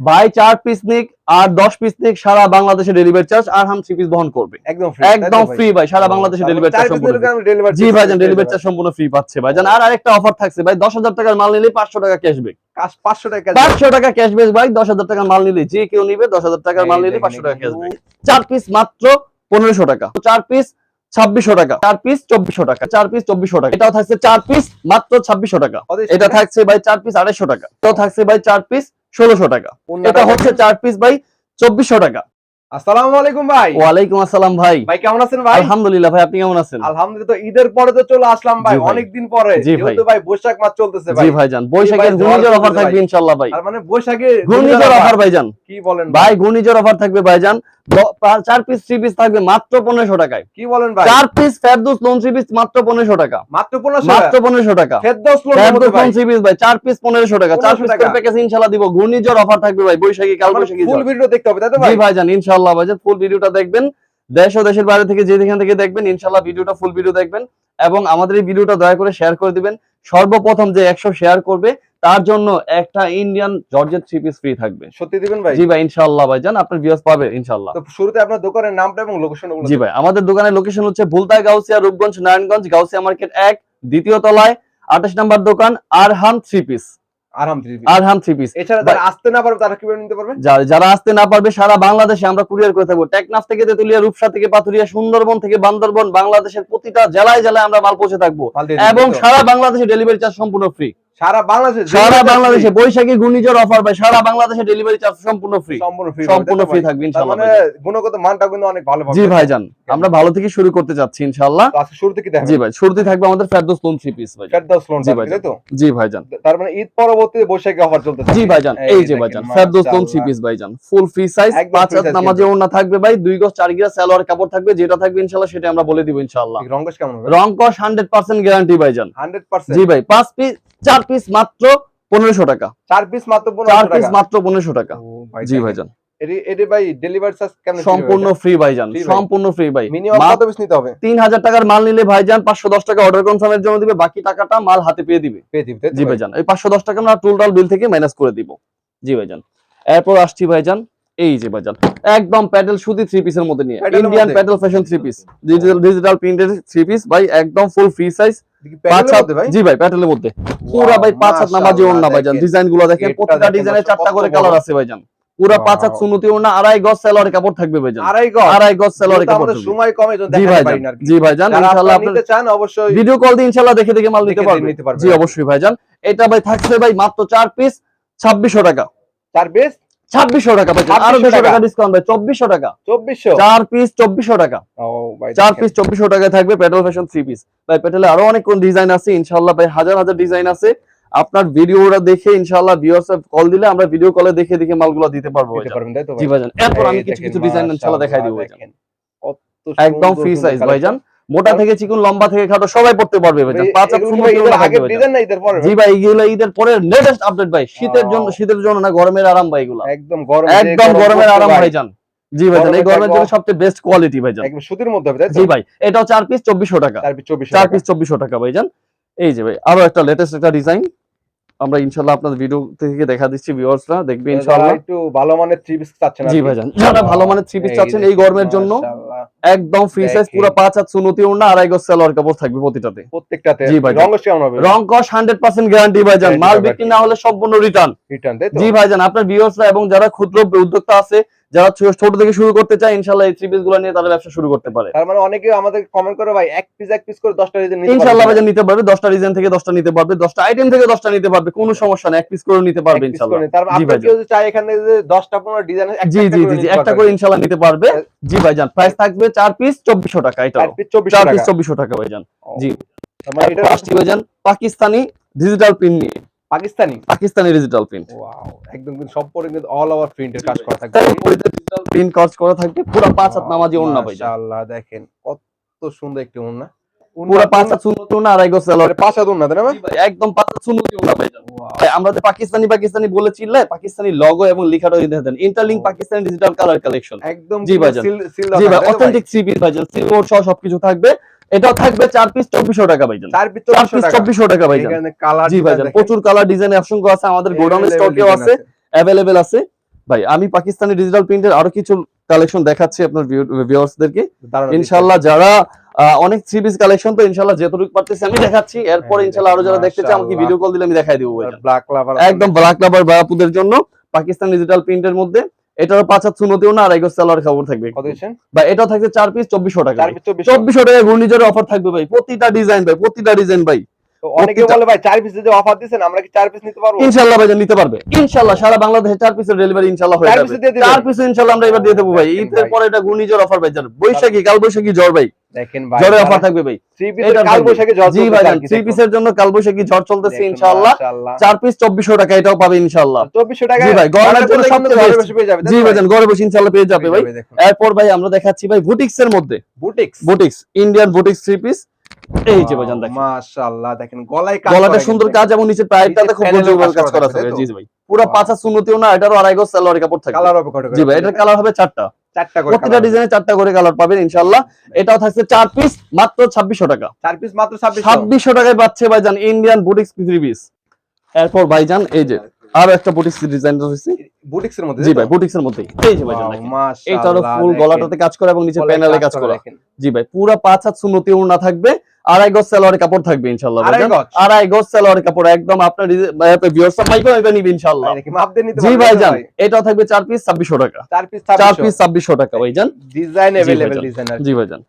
ভাই। চার পিস নিক আর দশ পিস নিক সারা বাংলাদেশে ডেলিভারি চার্জ আর হাম থ্রি পিস বহন করবে। একদম ভাই? ফ্রি ভাই সারা বাংলাদেশে ডেলিভারি চার্জ সম্পূর্ণ জি ডেলিভারি চার্জ সম্পূর্ণ ফ্রি পাচ্ছে ভাইজান আর আরেকটা অফার থাকছে ভাই দশ হাজার টাকার মাল নিলে পাঁচশো টাকা ক্যাশব্যাক কাজ- 500 টাকা পাঁচশো টাকা ক্যাশব্যাক ভাই দশ হাজার টাকার মাল নিলে যে কেউ নিবে দশ হাজার টাকার মাল নিলে পাঁচশো টাকা ক্যাশব্যাক চার পিস মাত্র পনেরোশো টাকা। চার পিস ছাব্বিশশো টাকা। চার পিস চব্বিশশো টাকা। চার পিস চব্বিশশো টাকা। এটাও থাকছে চার পিস মাত্র ছাব্বিশশো টাকা। এটা থাকছে ভাই চার পিস আড়াইশো টাকা। এটাও থাকছে ভাই চার পিস ষোলোশো টাকা। এটা হচ্ছে চার পিস ভাই চব্বিশশো টাকা। আসসালামু আলাইকুম ভাই। ওয়ালাইকুম আসসালাম ভাই। ভাই কেমন আছেন ভাই? আলহামদুলিল্লাহ ভাই আপনি কেমন আছেন? আলহামদুলিল্লাহ ঈদের পরে তো চলে আসলাম ভাই ভাই। পরে। ভাই। যেহেতু ভাই বৈশাখ মাস চলতেছে ভাই। জি বৈশাখের ঘূর্ণিঝড় অফার থাকবে ভাই। ভাই। আর মানে বৈশাখে ঘূর্ণিঝড় অফার ভাইজান কি বলেন ভাই ঘূর্ণিঝড় অফার থাকবে ভাইজান দ- পা- চার পিস থ্রি পিস থাকবে মাত্র পনেরোশো টাকায়। কি বলেন ভাই? চার piece Ferdous lawn three piece মাত্র পনেরোশো টাকা। মাত্র 1500 মাত্র পনেরোশো টাকা। ফেরদৌস লোন ফেরদৌস ভাই? লোন থ্রি পিস ভাই চার পিস পনেরোশো টাকা। চার পিস প্যাকেজ ইনশাল্লাহ দিব। ঘূর্ণিঝড় অফার থাকবে ভাই বৈশাখী কাল বৈশাখী ফুল ভিডিও দেখতে হবে তাই তো জি ভাই ভাইজান ইনশাল্লাহ ভাইজান ফুল ভিডিওটা দেখবেন। দেশ ও দেশের বাইরে থেকে যেখান থেকে দেখবেন ইনশাল্লাহ ভিডিওটা ফুল ভিডিও দেখবেন। এবং আমাদের এই ভিডিওটা দয়া করে শেয়ার করে দিবেন। সর্বপ্রথম যে একশো শেয়ার করবে তার জন্য একটা Indian georgette three piece free থাকবে। সত্যি দিবেন ভাই? জি ভাই ইনশাল্লাহ ভাইজান আপনার ভিউয়ার্স পাবে ইনশাল্লাহ তো শুরুতে আপনার দোকানের নামটা এবং লোকেশন জি ভাই আমাদের দোকানের লোকেশন হচ্ছে ভুলতা গাউসিয়া রূপগঞ্জ নারায়ণগঞ্জ গাউসিয়া মার্কেট এক দ্বিতীয় তলায় আঠাশ নাম্বার দোকান Arham three piece three Arham three piece এছাড়া যারা আসতে না পারবে তারা কীভাবে নিতে পারবে? যারা আসতে না পারবে সারা বাংলাদেশে আমরা কুরিয়ার করে থাকব। টেকনাফ থেকে তেতুলিয়া রূপসা থেকে পাথুরিয়া সুন্দরবন থেকে বান্দরবন বাংলাদেশের প্রতিটা জেলায় জেলায় আমরা মাল পৌঁছে থাকব। এবং সারা বাংলাদেশে ডেলিভারি চার্জ সম্পূর্ণ ফ্রি সারা বাংলাদেশে সারা বাংলাদেশে বৈশাখী ঘূর্ণিঝড় অফার ভাই সারা বাংলাদেশে ডেলিভারি চার্জ সম্পূর্ণ ফ্রি সম্পূর্ণ ফ্রি সম্পূর্ণ ফ্রি থাকবে ইনশাআল্লাহ মানে গুণগত মানটা কিন্তু অনেক ভালো জি ভাইজান আমরা ভালো থেকে শুরু করতে ইনশাআল্লাহ। শুরু থেকে দেখেন জি ভাই শুরুতে থাকবে আমাদের ফেরদৌস লোন থ্রি পিস ভাই। লোন। তাই তো? জি ভাইজান। তার মানে ঈদ পরবর্তীতে বৈশাখী অফার চলতেছে জি ভাইজান এই যে দেখেন, ভাইজান ফেরদৌস লোন থ্রি। পিস ভাইজান ফুল ফ্রি সাইজ পাঁচ হাত নামাজে ওড়না থাকবে ভাই দুই গজ চার গিরা সালোয়ার কাপড় থাকবে যেটা থাকবে ইনশাআল্লাহ সেটা আমরা বলে দিব ইনশাআল্লাহ। রঙ্গস কেমন হবে? রং কস হান্ড্রেড পার্সেন্ট গ্যারান্টি ভাইজান। 100% জি ভাই পাঁচ পিস চার পিস মাত্র পনেরোশো টাকা। চার পিস মাত্র চার পিস মাত্র পনেরোশো টাকা। জি ভাইজান। এটি ভাই ডেলিভারি চার্জ কেমন সম্পূর্ণ ফ্রি ভাইজান সম্পূর্ণ ফ্রি ভাই। মিনিমাম কত পিস নিতে হবে? তিন হাজার টাকার মাল নিলে ভাইজান টাকা অর্ডার কনফার্মের জন্য দিবে বাকি টাকাটা মাল হাতে পেয়ে দিবে। পেয়ে দিবে জি ভাই? ভাইজান এই পাঁচশো দশ টাকা আমরা বিল থেকে মাইনাস করে দিব। জি ভাইজান। এরপর আসছি ভাইজান এই যে ভাইজান একদম প্যাডেল সুতি থ্রি পিসের মধ্যে নিয়ে। Indian? Pedal fashion three piece digital digital printed three piece ভাই একদম ফুল ফ্রি সাইজ জি ভাই প্যাডেলের মধ্যে। পুরা ভাই পাঁচ হাত নামাজি ওড়না ভাইজান। ডিজাইনগুলো দেখেন প্রতিটা ডিজাইনে চারটা করে কালার আছে ভাইজান। পুরা পাঁচ হাত সুন্নতি ওড়না আড়াই গজ সেলোয়ার কাপড় থাকবে ভাইজান। আড়াই গজ। আড়াই গজ কাপড় থাকবে। সময় কমে জি দেখাতে ভাইজান পারি না জি ভাইজান ইনশাআল্লাহ আপনারা চান অবশ্যই ভিডিও কল দিয়ে ইনশাআল্লাহ দেখে দেখে মাল নিতে। জি অবশ্যই ভাইজান। এটা ভাই থাকছে ভাই মাত্র চার পিস ছাব্বিশশো টাকা। চার পিস ছাব্বিশশো টাকা আরও দুশো টাকা। টাকা ডিসকাউন্ট ভাই চব্বিশশো টাকা। চব্বিশশো? চার পিস চব্বিশশো টাকা। চার পিস চব্বিশশো টাকায় থাকবে পেট্রোল ফ্যাশন থ্রি পিস ভাই পেট্রোলে আরও অনেক কোন ডিজাইন আছে ইনশাল্লাহ ভাই হাজার হাজার ডিজাইন আছে। আপনার ভিডিওটা দেখে ইনশাল্লাহ ভিউয়ার্স কল দিলে আমরা ভিডিও কলে দেখে দেখে মালগুলো দিতে পারব জি ভাইজান এরপর আমি কিছু কিছু ডিজাইন ইনশাল্লাহ দেখাই দিব ভাইজান। একদম ফ্রি সাইজ ভাইজান। মোটা থেকে চিকুন লম্বা থেকে খাটো সবাই পড়তে পারবে ভাই জি ভাই এগুলো ঈদের পরে লেটেস্ট আপডেট ভাই। শীতের জন্য শীতের জন্য না গরমের আরাম ভাই এগুলো। একদম গরম একদম গরমের আরাম ভাইজান। জি ভাইজান এই গরমের জন্য সবচেয়ে বেস্ট কোয়ালিটি ভাইজান। একদম সুতির মধ্যে জি ভাই এটাও চার পিস চব্বিশশো টাকা। চার পিস চব্বিশশো টাকা। ভাইজান। এই যে ভাই আরও একটা লেটেস্ট একটা ডিজাইন আমরা ইনশাল্লাহ আপনাদের ভিডিও থেকে দেখা দিচ্ছি ভিউয়ার্সরা দেখবে ইনশাল্লাহ। একটু ভালো মানের থ্রি পিস চাচ্ছেন জি ভাইজান যারা ভালো মানের থ্রি পিস চাচ্ছেন এই গরমের জন্য একদম ফ্রি সাইজ। পুরো পাঁচ হাত সুনতি ওড়না আড়াই গজ সেলর কাপড় থাকবে প্রতিটাতে। প্রত্যেকটাতে। জি ভাইজান। রঙ কেমন হবে? রং কস হান্ড্রেড পার্সেন্ট গ্যারান্টি ভাইজান। মাল বিক্রি না হলে সম্পূর্ণ রিটার্ন রিটার্ন জি ভাইজান আপনার ভিউয়ার্সরা এবং যারা ক্ষুদ্র উদ্যোক্তা আছে যারা ছোট থেকে শুরু করতে চায় ইনশাল্লাহ এই থ্রি পিসগুলো নিয়ে তারা ব্যবসা শুরু করতে পারে। তার মানে অনেকে আমাদের কমেন্ট করে ভাই এক পিস এক পিস করে দশটা নিতে ইনশাল্লাহ। ভাইজান নিতে পারবে দশটা ডিজাইন থেকে দশটা নিতে পারবে দশটা আইটেম থেকে দশটা নিতে পারবে কোনো সমস্যা নেই এক পিস করে নিতে পারবে। ইনশাল্লাহ তার। কেউ যদি চায় এখানে যে দশটা পনেরো ডিজাইন জি জি জি জি একটা করে ইনশাল্লাহ নিতে পারবে। জি ভাইজান প্রাইস থাকবে চার পিস চব্বিশশো টাকা এটা চার পিস চব্বিশ টাকা। পিস চব্বিশশো টাকা ভাইজান। জি। তার মানে এটা ভাইজান পাকিস্তানি ডিজিটাল প্রিন্ট নিয়ে। Pakistani? Pakistani digital print wow একদম কিন্তু সব পরে কিন্তু অল ওভার প্রিন্টের কাজ করা থাকবে। ডিজিটাল প্রিন্ট কাজ করা থাকবে পুরো পাঁচ হাত নামাজি ওন্না ভাইজান মাশাআল্লাহ দেখেন কত সুন্দর একটি ওন্না পুরো পাঁচ হাত আড়াই গজ সালোয়ার এটা পাঁচ হাত ওন্না তাই না একদম পাঁচ হাত সুন্দর ওন্না ভাইজান Wow. ভাই, আমরা যে পাকিস্তানি পাকিস্তানি বলে চিল্লায় পাকিস্তানি লগো এবং লেখাটা দিয়ে দেন interlink Pakistani digital colour collection একদম জি ভাইজান। সিল- সিল জি ভাই থাকে, তাই তো ভাই? অথেন্টিক থ্রি পিস ভাইজান সিলভার সহ সবকিছু থাকবে। এটাও থাকবে চার পিস চব্বিশশো টাকা ভাইজান। চার পিস চব্বিশশো টাকা। চব্বিশশো ভাইজান। কালার জি ভাইজান প্রচুর কালার ডিজাইন অসংখ্য আছে আমাদের গোডাউন স্টকেও আছে। অ্যাভেলেবেল আছে। ভাই আমি পাকিস্তানি ডিজিটাল প্রিন্টের আরও কিছু কালেকশন দেখাচ্ছি আপনার ভিউয়ার্সদেরকে ইনশাল্লাহ যারা অনেক থ্রি পিস কালেকশন তো ইনশাল্লাহ যতটুকু পারতেছি আমি দেখাচ্ছি। এরপর হ্যাঁ, ইনশাল্লাহ আরও যারা দেখতে চায় আমাকে ভিডিও কল দিলে আমি দেখাই দিব ব্ল্যাক লাভার একদম ব্ল্যাক লাভার বাপুদের জন্য পাকিস্তান ডিজিটাল প্রিন্টের মধ্যে। এটারও পাঁচ হাত সুনতিও না আড়াই গজ সালোয়ার কাপড় থাকবে। বা এটাও থাকছে চার পিস চব্বিশশো টাকা চব্বিশশো। টাকা ঘূর্ণিঝড়ের অফার থাকবে ভাই। প্রতিটা ডিজাইন ভাই প্রতিটা ডিজাইন ভাই। অনেকে বলে ভাই চার পিস যদি অফার দিচ্ছেন আমরা কি চার পিস নিতে পারব? ইনশাল্লাহ ভাইজান নিতে পারবে। ইনশাল্লাহ সারা বাংলাদেশে চার পিসের ডেলিভারি ইনশাল্লাহ হয়ে যাবে। পিস চার পিস ইনশাল্লাহ আমরা এবার দিয়ে দেবো ভাই। ঈদের পরে এটা ঘূর্ণিঝড় অফার ভাই জান বৈশাখী কাল বৈশাখী ঝড় ভাই। দেখেন ভাই ঝড়ের অফার থাকবে ভাই। থ্রি পিস এটা কাল থাকবে। বৈশাখী জল জি ভাই থ্রি পিসের জন্য কাল ঝড় চলতেছে ইনশাল্লাহ চার পিস চব্বিশশো টাকা এটাও পাবে ইনশাল্লাহ চব্বিশশো টাকা জি ভাই, গরমের জন্য সবচেয়ে ঘরে best। পেয়ে যাবে জি ভাইজান ঘরে বসে ইনশাল্লাহ পেয়ে যাবে ভাই। এরপর ভাই আমরা দেখাচ্ছি ভাই বুটিক্স এর মধ্যে। Boutiques? Boutiques Indian boutiques three piece এই যে ভাইজান দেখেন। মাশাআল্লাহ দেখেন গলায় কাজ গলাটা সুন্দর কাজ এবং নিচে টায়ারটাতে খুব কাজ করা? জি ভাই। পুরো পাঁচা সুন্নতিও না এটারও আড়াই গজ সালোয়ার কাপড় থাকে কালার হবে জি ভাই এটার কালার হবে চারটা। প্রতিটা ডিজাইনে চারটা করে কালার পাবেন ইনশাল্লাহ এটাও থাকছে চার পিস মাত্র ছাব্বিশশো টাকা। চার পিস মাত্র 26 ছাব্বিশশো টাকায় পাচ্ছে ভাইজান ইন্ডিয়ান বুটিক্স থ্রি পিস এরপর ভাইজান এই যে আরো একটা বুটিক্স ডিজাইন রয়েছে বুটিক্স এর মধ্যে জি ভাই বুটিক্স এর মধ্যে এই যে ভাইজান দেখেন। মাশাআল্লাহ এটারও ফুল গলাটাতে কাজ করা এবং নিচে প্যানেলে কাজ করা দেখেন জি ভাই পুরো পাঁচ হাত সুন্নতি ওড়না থাকবে আড়াই গজ সালোয়ারের কাপড় থাকবে ইনশাআল্লাহ আড়াই ভাইজান। গজ? আড়াই গজ সালোয়ারের কাপড় একদম আপনার ভিউয়ার্স মাইকো এবার নিবে ইনশাআল্লাহ ভাই, দেখি মাপ দিয়ে নিতে জি পারবেন তো ভাইজান ভাই? এটাও থাকবে চার পিস ছাব্বিশশো টাকা চার পিস চার পিস ছাব্বিশশো টাকা ভাইজান ডিজাইন জি अवेलेबल ভাইজান। ডিজাইন আর জি ভাইজান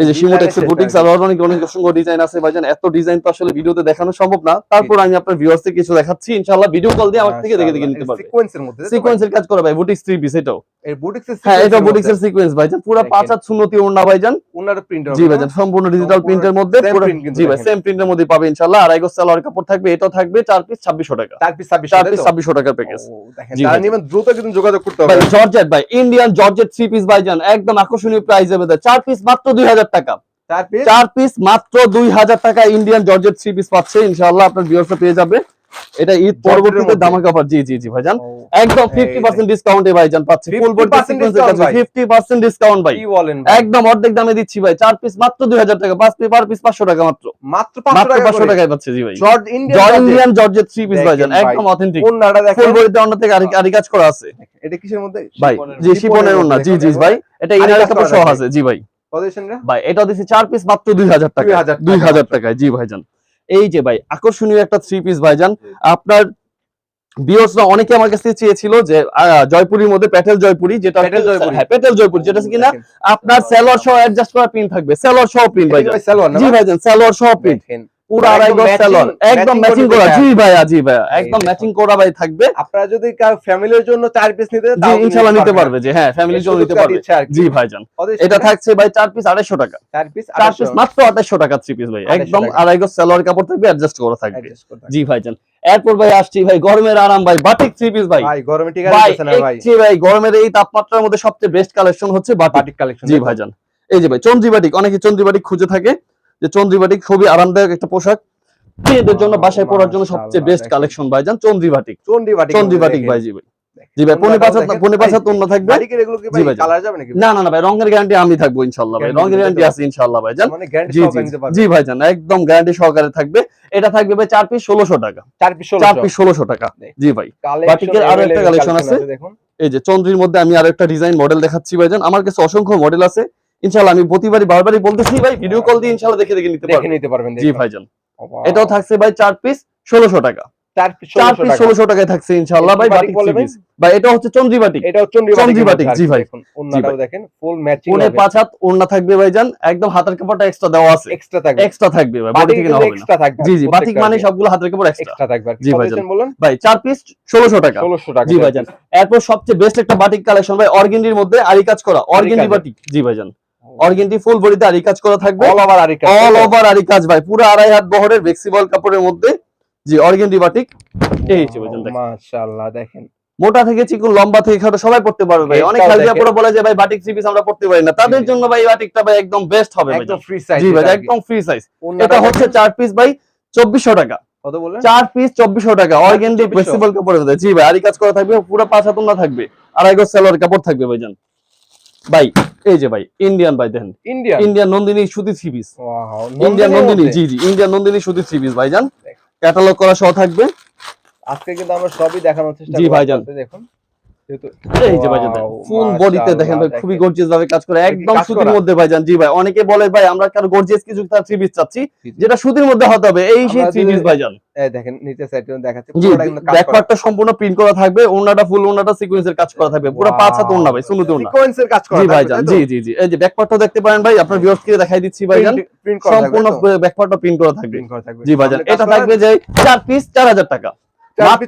এই যে শিমোটেক্সের বুটিক্স আর আরও অনেক অনেক অসংখ্য ডিজাইন আছে ভাইজান। এত ডিজাইন তো আসলে ভিডিওতে দেখানো সম্ভব না। তারপর আমি আপনার ভিউয়ার্সকে কিছু দেখাচ্ছি। ইনশাআল্লাহ ভিডিও কল দিয়ে আমার থেকে দেখে দেখে নিতে পারবে। সিকোয়েন্সের মধ্যে সিকোয়েন্সের কাজ করা ভাই বুটিক্স থ্রি পিস এটাও। এর বুটিক্স এর হ্যাঁ এটা বুটিক্স এর সিকোয়েন্স ভাইজান। পুরো দেখেন। পাঁচ হাত সুন্নতি ওড়না ভাইজান। প্রিন্ট জি ভাইজান সম্পূর্ণ ডিজিটাল প্রিন্টের মধ্যে পুরো জি ভাই সেম প্রিন্টের মধ্যে পাবে ইনশাআল্লাহ। আড়াই গজ সালোয়ার কাপড় থাকবে এটাও থাকবে চার পিস ছাব্বিশশো টাকা। চার পিস 26 চার পিস ছাব্বিশশো টাকার প্যাকেজ দেখেন দ্রুত কিন্তু যোগাযোগ করতে হবে। ভাই জর্জেট ভাই ইন্ডিয়ান জর্জেট থ্রি পিস ভাইজান একদম আকর্ষণীয় প্রাইস দেবে চার পিস মাত্র দুই হাজার টাকা। চার পিস মাত্র দুই হাজার টাকা ইন্ডিয়ান জর্জেট থ্রি পিস পাচ্ছে। ইনশাআল্লাহ আপনার পেয়ে যাবে। এটা ঈদ পরবর্তীতে। দামাকা অফার জি জি জি ভাইজান। একদম এই ফিফটি পার্সেন্ট ডিসকাউন্টে ভাইজান পাচ্ছে। ফুল বডি সিকোয়েন্সের কাছে ভাই। ফিফটি পার্সেন্ট ডিসকাউন্ট ভাই? একদম অর্ধেক দামে দিচ্ছি ভাই। চার পিস মাত্র দুই হাজার টাকা। পাঁচ পিস পার পিস পাঁচশো টাকা মাত্র। মাত্র 500 টাকা টাকায় পাচ্ছে জি ভাই। Georgette Indian. Indian three piece ভাইজান। একদম অথেন্টিক ওন্নাটা দেখেন। ফুল বডিতে অন্য থেকে আরি- কাজ করা আছে। এটা কিসের মধ্যে? ভাই জি শিপনের ওন্না জি জি ভাই। এটা ইনার কাপড় সহ আছে জি ভাই? ভাই এটা দিচ্ছি চার পিস মাত্র দুই হাজার টাকা। দুই হাজার টাকায় জি ভাইজান। এই যে ভাই আকর্ষণীয় একটা থ্রি পিস ভাইজান। আপনার বিয়সরা অনেকে আমার কাছে চেয়েছিল যে আহ, জয়পুরীর মধ্যে প্যাটেল জয়পুরি যেটা প্যাটেল জয়পুরি। হ্যাঁ প্যাটেল জয়পুরি যেটা কিনা? আপনার সেলর সহ অ্যাডজাস্ট করা থাকবে। সেলর সহ প্রিন্ট ভাইজান। ভাই জি ভাইজান সেলর সহ প্রিন্ট। পুরো একদম আড়াই গজ matching- একদম ম্যাচিং করা জি ভাইয়া জি ভাইয়া। একদম ম্যাচিং করা ভাই থাকবে। আপনারা যদি কার ফ্যামিলির জন্য চার পিস নিতে জি ইনশাআল্লাহ নিতে পারবে যে হ্যাঁ ফ্যামিলির জন্য নিতে পারবে। দিচ্ছে আর কি। জি ভাইজান। এটা থাকছে ভাই চার পিস আড়াইশো টাকা। চার পিস চার পিস মাত্র আঠাইশো টাকা থ্রি পিস ভাই। একদম আড়াই গজ সালোয়ার কাপড় থাকবে অ্যাডজাস্ট করা থাকবে। জি ভাইজান। এরপর ভাই আসছি ভাই গরমের আরাম ভাই বাটিক থ্রি পিস ভাই। ভাই গরমে ঠিক আছে না ভাই। একচে ভাই গরমের এই তাপমাত্রার মধ্যে সবচেয়ে বেস্ট কালেকশন হচ্ছে বাটিক কালেকশন জি ভাইজান। এই যে ভাই চন্দ্রি বাটিক অনেকে চন্দ্রি বাটিক খুঁজে থাকে। যে চন্দ্রিবাটিক খুবই আরামদায়ক একটা পোশাক। মেয়েদের জন্য বাসায় পরার জন্য সবচেয়ে বেস্ট কালেকশন ভাইজান ভাই জি ভাই। ভাই পনে পাঁচ পনে থাকবে? বাটিকের এগুলো কি ভাই কালার যাবে নাকি? না না না ভাই রঙের গ্যারান্টি আমি থাকব ইনশাল্লাহ ভাই। রঙের গ্যারান্টি আছে ইনশাল্লাহ ভাইজান মানে জি জি সহকারে নিতে পারবেন জি ভাইজান একদম গ্যারান্টি সহকারে থাকবে। এটা থাকবে ভাই চার পিস ষোলোশো টাকা। চার পিস চার পিস ষোলোশো টাকা। জি ভাই। বাটিকের আরও একটা collection আছে। দেখুন। এই যে চন্দ্রির মধ্যে আমি আরও একটা ডিজাইন মডেল দেখাচ্ছি ভাইজান আমার কাছে অসংখ্য মডেল আছে। ইনশাল্লাহ আমি প্রতিবারই বারবারই বলতেছি ভাই ভিডিও কল দিয়ে ইনশাল্লাহ দেখে দেখে নিতে পারবেন। নিতে পারবেন জি ভাইজান। এটাও থাকছে ভাই চার পিস ষোলোশো টাকা। চার পিস টাকায় থাকছে ভাই বাটিক? পিস ভাই এটা হচ্ছে চন্দ্রি বাটিক। এটাও চন্ডি চন্ডি বাটিক বাটিক, জি ভাই। ওন্নাটাও দেখেন ফুল ম্যাচিং পুনে পাঁচ হাত ওড়না থাকবে ভাইজান। একদম হাতের কাপড়টা এক্সট্রা দেওয়া আছে। এক্সট্রা থাকবে। এক্সট্রা থাকবে ভাই বাটিক না। হবে এক্সট্রা থাকবে। জি জি বাটিক মানে সবগুলো হাতের কাপড় এক্সট্রা এক্সট্রা থাকবে। জি জি ভাইজান। ভাইজান ভাই চার পিস ষোলোশো টাকা। 1600 টাকা জি ভাইজান। এরপর সবচেয়ে বেস্ট একটা বাটিক কালেকশন ভাই অর্গেন্ডির মধ্যে আরি কাজ করা অর্গেন্ডি বাটিক জি ভাইজান। অর্গেন্ডি ফুল বডিতে আরি কাজ করা থাকবে। অল ওভার আরিকা অল ওভার আরি কাজ ভাই। পুরো আড়াই হাত বহরের ফ্লেক্সিবল কাপড়ের মধ্যে। জি অর্গেন্ডি বাটিক এই যে মাশাআল্লাহ দেখেন। মোটা থেকে চিকুন লম্বা থেকে খাটো সবাই পড়তে পারবে ভাই। অনেক পরে বলে যে ভাই বাটিক থ্রি পিস আমরা পড়তে পারি না। তাদের। জন্য ভাই বাটিকটা ভাই একদম বেস্ট হবে একদম ফ্রি সাইজ জি ভাই একদম ফ্রি সাইজ এটা হচ্ছে চার পিস ভাই চব্বিশশো টাকা। কত বলেন চার পিস চব্বিশশো টাকা। অর্গেন্ডি 2400 ফ্লেক্সিবল কাপড়ের মধ্যে। জি ভাই আরি কাজ করা থাকবে পুরো পাঁচ হাত ওড়না থাকবে। আড়াই গজ সেলোয়ার কাপড় থাকবে ভাইজান। ভাই এই যে ভাই ইন্ডিয়ান ভাই দেখেন। ইন্ডিয়া ইন্ডিয়ান নন্দিনী সুতি থ্রি পিস ইন্ডিয়ান নন্দিনী জি জি ইন্ডিয়ান নন্দিনী সুতি থ্রি পিস ভাইজান। ক্যাটালগ করা সহ থাকবে। আজকে কিন্তু আমরা সবই দেখানোর চেষ্টা জি, ভাইজান। দেখুন। এই যে ভাইজান ফুল বডিতে দেখেন ভাই খুবই গর্জিয়াস ভাবে কাজ করে একদম সুতির মধ্যে ভাইজান জি ভাই অনেকে বলে ভাই আমরা কারও গর্জিয়াস কিছু তার থ্রি পিস চাচ্ছি? জি, জি। যেটা সুতির মধ্যে হতে হবে এই সেই থ্রি পিস ভাইজান দেখেন নিচে সাইড দেখাচ্ছে জি পুরোটা কিন্তু কাজ ব্যাক করা। পার্টটা সম্পূর্ণ প্রিন্ট করা থাকবে ওন্নাটা ফুল ওন্নাটা সিকোয়েন্সের কাজ করা থাকবে পুরো পাঁচ হাত ওন্না ভাই সুনুতে ওন্না সিকোয়েন্সের কাজ করা জি ভাইজান জি জি জি। এই যে ব্যাক দেখতে পারেন ভাই আপনার ভিউয়ার্স কে দেখাই দিচ্ছি ভাইজান সম্পূর্ণ? প্রিন্ট করা থাকবে। জি ভাইজান এটা থাকবে যে পিস চার হাজার টাকা। চার মাত্র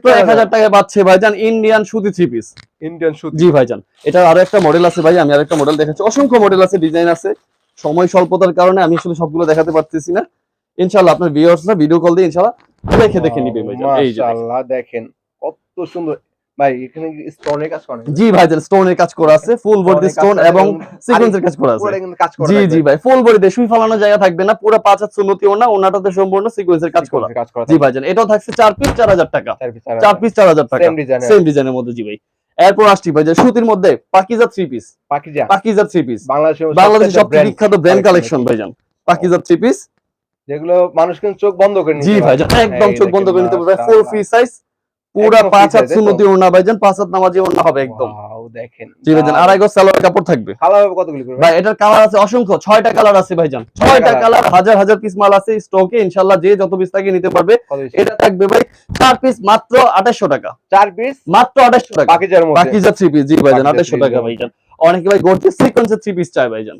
টাকায় পাচ্ছে ভাইজান ইন্ডিয়ান সুতি থ্রি পিস ইন্ডিয়ান সুতি। জি ভাইজান এটা আরও একটা মডেল আছে ভাই আমি আরেকটা মডেল দেখাচ্ছি। অসংখ্য মডেল আছে ডিজাইন আছে। সময় স্বল্পতার কারণে আমি আসলে সবগুলো দেখাতে পারতেছি না। ইনশাআল্লাহ আপনার ভিউয়ার্সরা ভিডিও কল দিয়ে ইনশাআল্লাহ দেখে দেখে নিবে ভাইজান। এই যে দেখেন। দেখেন কত সুন্দর। ভাই এখানে স্টোনের কাজ করেন জি ভাইজান স্টোনের কাজ করা আছে ফুল বডিতে স্টোন এবং সিকোয়েন্সের কাজ করা আছে। পুরোটা কিন্তু কাজ করা জি জি ভাই ফুল বডিতে সুই ফালানো জায়গা থাকবে না পুরো পাঁচ হাত সুন্নতি ওনা ওনাটাতে সম্পূর্ণ সিকোয়েন্সের কাজ করা। Sequence এর কাজ করা জি ভাইজান এটাও থাকছে চার পিস চার হাজার টাকা। চার পিস চার পিস চার হাজার টাকা। সেম ডিজাইনের মধ্যে জি ভাই। এরপর আসছি ভাই যে সুতির মধ্যে Pakiza three piece Pakiza Pakiza three piece বাংলাদেশের সবচেয়ে বিখ্যাত ব্র্যান্ড কালেকশন ভাইজান পাকিজা থ্রি পিস যেগুলো মানুষ কিন্তু চোখ বন্ধ করে নিতে জি পারে। ভাইজান একদম চোখ বন্ধ করে নিতে পারবে। ফুল ফ্রি সাইজ পুরা পাঁচ হাত সুন্নতি ওড়না ভাইজান পাঁচ হাত নামাজি ওড়না হবে একদম। Wow, দেখেন। জি ভাইজান আড়াই গজ সালোয়ার কাপড় থাকবে। কালার হবে কতগুলি করে ভাই এটার কালার আছে অসংখ্য ছয়টা কালার আছে ভাইজান। কালার হাজার হাজার পিস মাল আছে স্টকে ইনশাল্লাহ যে যত পিস থাকে নিতে পারবে। এটা থাকবে ভাই চার পিস মাত্র টাকা। চার পিস মাত্র টাকা। মধ্যে? বাকি পিস জি ভাইজান টাকা ভাইজান। অনেকে ভাই গর্জেস সিকোয়েন্সের থ্রি পিস চায় ভাইজান।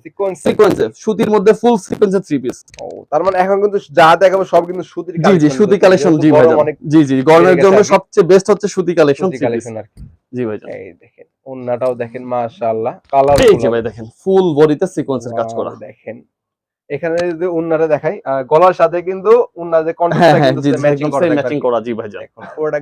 সিকোয়েন্স সুতির মধ্যে ফুল সিকোয়েন্সের থ্রি পিস ও, তার মানে এখন কিন্তু যা দেখাবো সব কিন্তু সুতির জি জি সুতি কালেকশন জি ভাইজান। জি জি গরমের জন্য সবচেয়ে বেস্ট হচ্ছে সুতি কালেকশন কালেকশন আর কি। জি ভাইজান। এই দেখেন ওন্নাটাও দেখেন মাশাআল্লাহ। কালার এই যে ভাই দেখেন ফুল বডিতে সিকোয়েন্সের কাজ করা। দেখেন। এখানে যদি উন্নাটা দেখাই গলার সাথে কিন্তু উন্না যে হ্যাঁ কন্ট্রাস্টটা হ্যাঁ ম্যাচিং করা ম্যাচিং জি ভাইজান।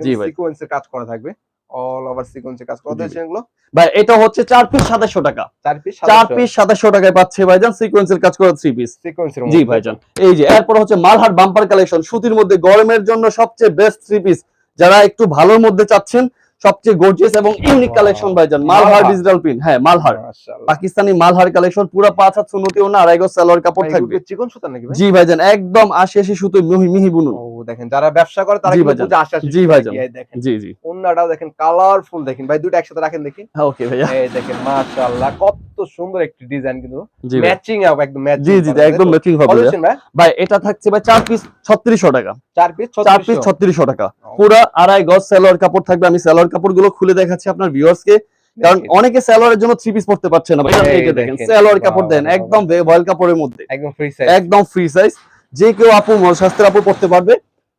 জি কিন্তু সিকোয়েন্সের কাজ করা থাকবে। অল ওভার সিকোয়েন্সের কাজ করা। হয়েছে এগুলো ভাই এটা হচ্ছে চার পিস সাতাশশো টাকা। চার পিস 4 পিস সাতাশশো টাকায় পাচ্ছে ভাইজান। সিকোয়েন্সের কাজ করা থ্রি পিস সিকোয়েন্সের জি ভাইজান। এই যে এরপর হচ্ছে মালহার বাম্পার কালেকশন সুতির মধ্যে গরমের জন্য সবচেয়ে বেস্ট থ্রি পিস যারা একটু ভালোর মধ্যে চাচ্ছেন সবচেয়ে গর্জিয়াস এবং ইউনিক কালেকশন ভাইজান। মালহার। ডিজিটাল প্রিন্ট হ্যাঁ মালহার। মাশাআল্লাহ। পাকিস্তানি মালহার কালেকশন পুরো পাঁচ হাত সুনতি ওনা আড়াই গজ সালোয়ার কাপড় থাকবে। চিকন সুতা নাকি ভাই? জি ভাইজান একদম আশি আশি সুতো মিহি মিহি বুনুন ও দেখেন যারা ব্যবসা করে তারা কিন্তু আসে আসে জি ভাইজান। দেখেন। জি জি। উন্নাটাও দেখেন কালারফুল দেখেন। ভাই দুটো একসাথে রাখেন দেখি। হ্যাঁ ওকে ভাইয়া। এই দেখেন মাশাআল্লাহ কত সুন্দর একটি ডিজাইন কিন্তু ম্যাচিং আপ একদম ম্যাচিং জি জি একদম ম্যাচিং হবে ভাই। ভাই? এটা থাকছে ভাই চার পিস ছত্রিশশো টাকা। চার পিস চার পিস ছত্রিশশো। টাকা। পুরা আড়াই গজ সালোয়ার কাপড় থাকবে। আমি সালোয়ার কাপড়গুলো খুলে দেখাচ্ছি আপনার ভিউয়ার্স কে কারণ অনেকে সালোয়ারের জন্য থ্রি পিস পড়তে পারছে না ভাই। দেখেন। সালোয়ার কাপড় দেন একদম ভয়েল কাপড়ের মধ্যে। একদম ফ্রি সাইজ একদম ফ্রি সাইজ যে কেউ আপু স্বাস্থ্যের আপু পড়তে পারবে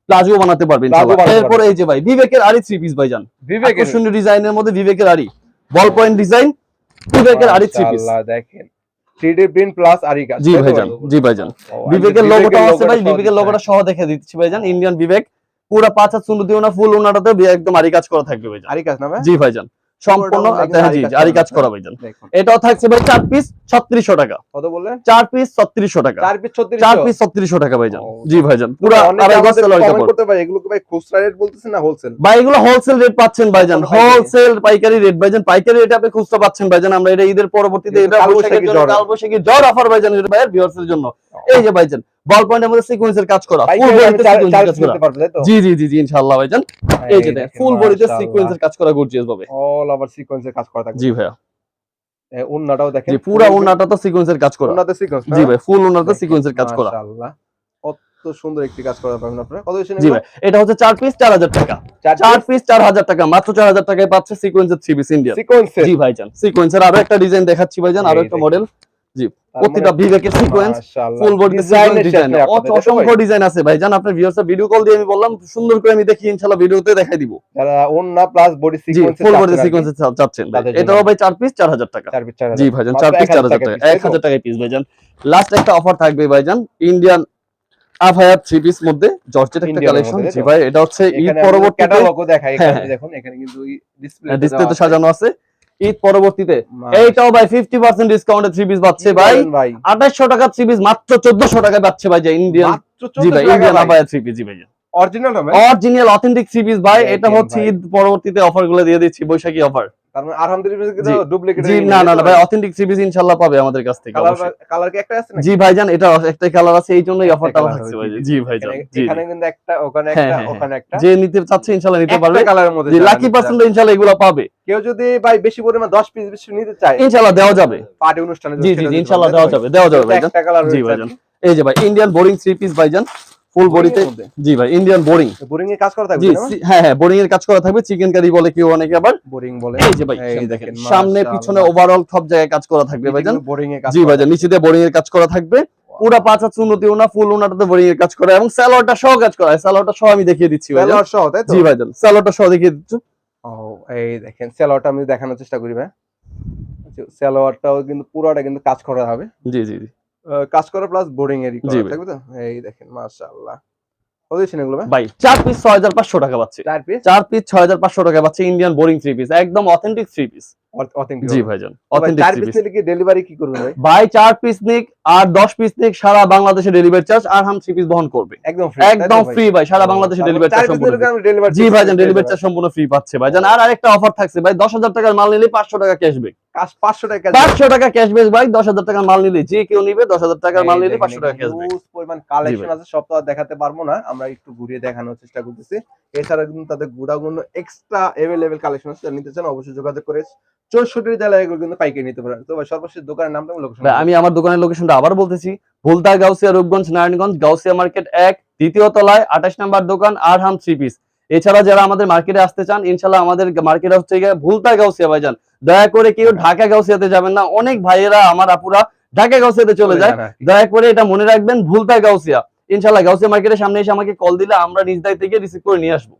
প্লাজো বানাতে পারবে প্লাজো ইনশাআল্লাহ। এরপর এই যে ভাই বিবেকের আড়ি থ্রি পিস ভাইজান। বিবেকের। সুন্দর ডিজাইনের মধ্যে বিবেকের আড়ি। বল পয়েন্ট ডিজাইন বিবেকের আরি থ্রি পিস। দেখেন। 3D প্রিন্ট প্লাস আরি কাজ জি ভাইজান? জি ভাইজান। বিবেকের লোগোটা আছে ভাই বিবেকের দিচ্ছে। লোগোটা সহ দেখে দিচ্ছি ভাইজান। ইন্ডিয়ান বিবেক পুরা পাঁচ হাত সুন্দর দিও না ফুল ওনাটাতে একদম আরি কাজ করা থাকবে ভাইজান। আরি কাজ না ভাই? জি ভাইজান। সম্পূর্ণ আরি কাজ করা ভাইজান। এটাও থাকছে ভাই চার পিস ছত্রিশশো টাকা। কত বললেন চার পিস ছত্রিশশো টাকা। চার পিস 36 চার পিস ছত্রিশশো টাকা ভাইজান। জি ভাইজান পুরা আড়াই গজ করতে পারে এগুলো ভাই খুচরা রেট বলতেছেন না হোলসেল ভাই এগুলো হোলসেল রেট পাচ্ছেন ভাইজান। হোলসেল পাইকারি? রেট ভাইজান। পাইকারি রেট আপনি খুচরা পাচ্ছেন ভাইজান। আমরা এটা ঈদের পরবর্তীতে এটা কালবৈশাখী বৈশাখী জ্বর। অফার ভাইজান এটা ভাইয়ের ভিউয়ার্সের জন্য। এই যে ভাইজান বল পয়েন্টের মধ্যে সিকোয়েন্সের কাজ করা ফুল বডিতে সিকোয়েন্সের কাজ করা। জি জি জি জি ইনশাআল্লাহ ভাইজান। এই যে ফুল বডিতে সিকোয়েন্সের কাজ করা গর্জিয়াস ভাবে। অল ওভার সিকোয়েন্সের কাজ করা থাকবে। জি ভাইয়া। উন্নাটাও দেখেন। পুরা ওনাটা তো সিকোয়েন্সের কাজ করা। উন্নাতে সিকোয়েন্স জি ভাই ফুল ওনাটা সিকোয়েন্সের কাজ করা। কত সুন্দর একটি কাজ করা পাবেন আপনারা। কত বেশি জি ভাই এটা হচ্ছে চার পিস চার হাজার টাকা। চার পিস চার হাজার টাকা। মাত্র চার হাজার টাকায় পাচ্ছে সিকোয়েন্সের থ্রি পিস ইন্ডিয়ান সিকোয়েন্সের জি ভাইজান সিকোয়েন্সের আরও একটা ডিজাইন দেখাচ্ছি ভাইজান আরও একটা দেখেন। মডেল প্রতিটা সিকোয়েন্স ফুল বডি ডিজাইন অসংখ্য ডিজাইন আছে ভাইজান আপনার ভিউয়ার্সরা ভিডিও কল দিয়ে আমি বললাম সুন্দর করে আমি দেখি ইনশাআল্লাহ ভিডিওতে দেখাই দিব। যারা ওন্না plus body sequence full body sequence চাচ্ছেন। এটাও ভাই চার পিস চার হাজার টাকা। চার পিস চার জি হাজার। ভাইজান মাত্র চার পিস 1000 চার হাজার টাকা। টাকা piece, তাই এক তো? হাজার টাকায় পিস ভাইজান। লাস্ট একটা অফার থাকবে ভাইজান ইন্ডিয়ান থ্রি পিস মধ্যে জর্জেট একটা কালেকশন জি ভাই এটা হচ্ছে ঈদ পরবর্তীতে ক্যাটালগও দেখাই হ্যাঁ, এখানে হ্যাঁ। দেখুন এখানে কিন্তু ডিসপ্লে ডিসপ্লেতে সাজানো আছে। ঈদ পরবর্তীতে। এইটাও ভাই ফিফটি পার্সেন্ট ডিসকাউন্টে থ্রি পিস পাচ্ছে ভাই। আঠাশশো টাকা থ্রি পিস মাত্র চোদ্দশো টাকায় পাচ্ছে ভাই যে ইন্ডিয়ান জি ভাই। ইন্ডিয়ান থ্রি পিস জি ভাই original original authentic three piece ভাই। এটা হচ্ছে ঈদ পরবর্তীতে অফারগুলো দিয়ে দিচ্ছি বৈশাখী অফার তার মানে আরহাম থ্রি পিস জি। কিন্তু ডুপ্লিকেট না না না ভাই অথেন্টিক ইনশাআল্লাহ পাবে আমাদের কাছ থেকে কালার কি একটা আছে জি ভাইজান এটা একটা কালার আছে এই জন্যই অফারটা থাকছে ভাই জি, জি ভাইজান এখানে- কিন্তু একটা ওখানে একটা ওখানে একটা। যে নিতে চাচ্ছে ইনশাআল্লাহ নিতে পারবে। কালারের মধ্যে জি লাকি পার্সেন্ট ইনশাআল্লাহ এগুলো পাবে। কেউ যদি ভাই বেশি পরিমাণ 10 পিস বেশি নিতে চায় ইনশাআল্লাহ দেওয়া যাবে। পার্টি অনুষ্ঠানে জি জি জি, ইনশাআল্লাহ দেওয়া যাবে দেওয়া যাবে ভাইজান। জি ভাইজান। এই যে ভাই ইন্ডিয়ান বোরিং থ্রি পিস ভাইজান। ফুল বডিতে জি ভাই ইন্ডিয়ান বোরিং বোরিং কাজ করা থাকবে হ্যাঁ হ্যাঁ বোরিং এর কাজ করা থাকবে চিকেন কারি বলে কেউ অনেকে আবার বোরিং বলে। এই যে ভাই দেখেন, দেখেন সামনে পিছনে ওভারঅল সব জায়গায় কাজ করা থাকবে ভাইজান। বোরিং এ কাজ জি ভাইজান নিচে দিয়ে বোরিং এর কাজ করা থাকবে। পুরা পাঁচ ফুল ওনাটাতে বোরিং এর কাজ করা এবং স্যালোয়ারটা সহ কাজ করা স্যালোয়ারটা সহ আমি দেখিয়ে দিচ্ছি ভাইজান। সেলর সহ তাই তো? জি ভাইজান স্যালোয়ারটা সহ দেখিয়ে দিচ্ছি। ও এই দেখেন সেলোয়ারটা আমি দেখানোর চেষ্টা করি ভাই। সেলোয়ারটাও কিন্তু পুরোটা কিন্তু কাজ করা হবে। জি জি জি। কাজ করা প্লাস বোর্ডিং এর জি করা থাকবে তো? এই দেখেন মাশাআল্লাহ। ভাই? চার পিস ছয় হাজার পাঁচশো টাকা পাচ্ছে। চার পিস চার পিস ছয় হাজার পাঁচশো টাকা পাচ্ছে ইন্ডিয়ান বোরিং থ্রি পিস একদম অথেন্টিক থ্রি পিস জি ভাইজান ডেলিভারি কি করবেন ভাই? ভাই চার পিস নিক আর দশ পিস নিক সারা বাংলাদেশে ডেলিভারি চার্জ আর হাম থ্রি পিস বহন করবে। একদম একদম ফ্রি ভাই সারা বাংলাদেশে ডেলিভারি চার্জ সম্পূর্ণ ডেলিভারি জি ভাইজান ডেলিভারি চার্জ সম্পূর্ণ ফ্রি পাচ্ছে। ভাইজান আর আরেকটা অফার থাকছে ভাই দশ হাজার টাকার মাল নিলে পাঁচশো টাকা ক্যাশব্যাক কাজ 500 টাকা পাঁচশো টাকা ক্যাশব্যাক ভাই দশ হাজার টাকার মাল নিলে যে কেউ নিবে দশ হাজার টাকার মাল নিলে পাঁচশো টাকা ক্যাশব্যাক পরিমাণ কালেকশন আছে সব তো দেখাতে পারব না আমরা একটু ঘুরিয়ে দেখানোর চেষ্টা করতেছি। এছাড়া কিন্তু তাদের গুড়াগুলো এক্সট্রা এভেলেবেল কালেকশন আছে নিতে চান অবশ্যই যোগাযোগ করে চৌষট্টি জেলায় এগুলো কিন্তু পাইকারি নিতে পারেন। তো সর্বশেষ দোকানের নামটা লোকেশন আমি আমার দোকানের লোকেশনটা আবার বলতেছি ভুলতা গাউসিয়া রূপগঞ্জ নারায়ণগঞ্জ গাউসিয়া মার্কেট এক দ্বিতীয় তলায় আঠাশ নাম্বার দোকান আরহাম থ্রি পিস এছাড়া যারা আমাদের মার্কেটে আসতে চান ইনশাল্লাহ আমাদের মার্কেট হচ্ছে ভুলতা গাউসিয়া ভাইজান। দয়া করে কেউ ঢাকা গাউসিয়াতে যাবেন না। অনেক ভাইয়েরা আমার আপুরা ঢাকা গাউসিয়াতে চলে যায়। দয়া করে এটা মনে রাখবেন ভুলতা গাউসিয়া। ইনশাল্লাহ গাউসিয়া মার্কেটের সামনে এসে আমাকে কল দিলে আমরা নিজ দায়িত্ব থেকে রিসিভ করে নিয়ে আসব।